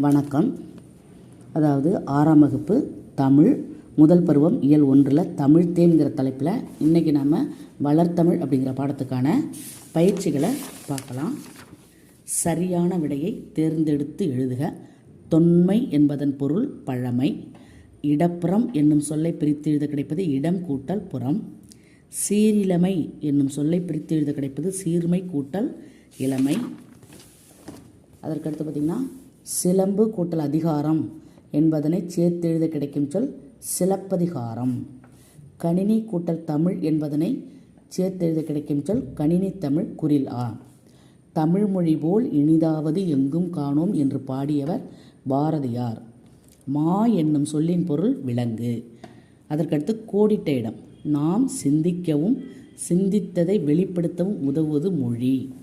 வணக்கம். அதாவது ஆறாம் வகுப்பு தமிழ். முதல் பருவம் இயல் ஒன்றில் தமிழ் தேங்கிற தலைப்பில் இன்றைக்கி நம்ம வளர்த்தமிழ் அப்படிங்கிற பாடத்துக்கான பயிற்சிகளை பார்க்கலாம். சரியான விடையை தேர்ந்தெடுத்து எழுதுக. தொன்மை என்பதன் பொருள் பழமை. இடப்புறம் என்னும் சொல்லை பிரித்து எழுத கிடைப்பது இடம் கூட்டல் புறம். சீரிழமை என்னும் சொல்லை பிரித்து எழுத கிடைப்பது சீர்மை கூட்டல் இளமை. அதற்கடுத்து பார்த்திங்கன்னா சிலம்பு கூட்டல் அதிகாரம் என்பதனை சேர்த்து எழுத கிடைக்கும் சொல் சிலப்பதிகாரம். கணினி கூட்டல் தமிழ் என்பதனை சேர்த்து எழுத கிடைக்கும் சொல் கணினி தமிழ் குரில் ஆ. தமிழ் மொழி போல் இனிதாவது எங்கும் காணோம் என்று பாடியவர் பாரதியார். மா என்னும் சொல்லின் பொருள் விலங்கு. அதற்கடுத்து கோடிட்ட இடம். நாம் சிந்திக்கவும் சிந்தித்ததை வெளிப்படுத்தவும் உதவுவது மொழி.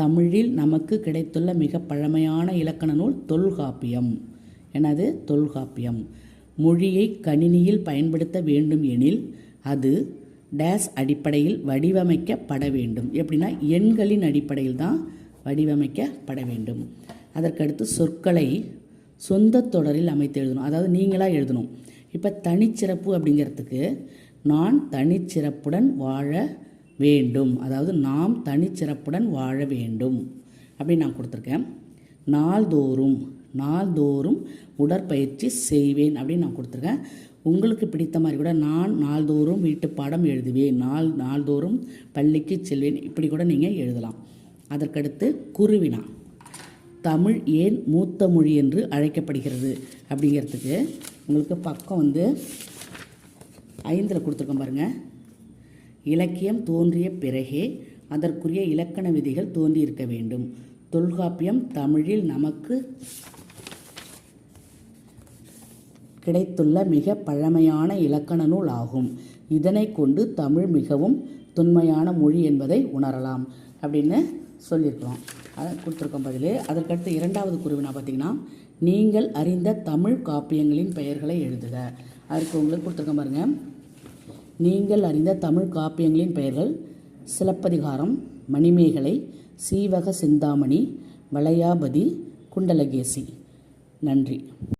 தமிழில் நமக்கு கிடைத்துள்ள மிக பழமையான இலக்கண நூல் தொல்காப்பியம். எனது தொல்காப்பியம். மொழியை கணினியில் பயன்படுத்த வேண்டும் எனில் அது டேஸ் அடிப்படையில் வடிவமைக்கப்பட வேண்டும். எப்படின்னா எண்களின் அடிப்படையில் தான் வடிவமைக்கப்பட வேண்டும். அதற்கடுத்து சொற்களை சொந்த தொடரில் அமைத்து எழுதணும். அதாவது நீங்களாக எழுதணும். இப்போ தனிச்சிறப்பு அப்படிங்கிறதுக்கு நான் தனிச்சிறப்புடன் வாழ வேண்டும். அதாவது நாம் தனிச்சிறப்புடன் வாழ வேண்டும். அப்படின்னு நான் கொடுத்துருக்கேன். நாள்தோறும் நாள்தோறும் உடற்பயிற்சி செய்வேன் அப்படின்னு நான் கொடுத்துருக்கேன். உங்களுக்கு பிடித்த மாதிரி கூட நான் நாள்தோறும் வீட்டு பாடம் எழுதுவேன். நாள் நாள்தோறும் பள்ளிக்கு செல்வேன். இப்படி கூட நீங்கள் எழுதலாம். அதற்கடுத்து குருவினா. தமிழ் ஏன் மூத்த மொழி என்று அழைக்கப்படுகிறது அப்படிங்கிறதுக்கு உங்களுக்கு பக்கம் வந்து ஐந்தில் கொடுத்துருக்கோம் பாருங்கள் இலக்கியம் தோன்றிய பிறகே அதற்குரிய இலக்கண விதிகள் தோன்றியிருக்க வேண்டும். தொல்காப்பியம் தமிழில் நமக்கு கிடைத்துள்ள மிக பழமையான இலக்கண நூல் ஆகும். இதனை கொண்டு தமிழ் மிகவும் தொன்மையான மொழி என்பதை உணரலாம் அப்படின்னு சொல்லியிருக்கிறோம். அதை கொடுத்துருக்கோம் பதில். அதற்கடுத்து இரண்டாவது குருவினா பார்த்தீங்கன்னா நீங்கள் அறிந்த தமிழ் காப்பியங்களின் பெயர்களை எழுதுக. அதற்கு உங்களுக்கு கொடுத்துருக்கோம் பாருங்கள் நீங்கள் அறிந்த தமிழ் காப்பியங்களின் பெயர்கள் சிலப்பதிகாரம் மணிமேகலை சீவக சிந்தாமணி வளையாபதி குண்டலகேசி. நன்றி.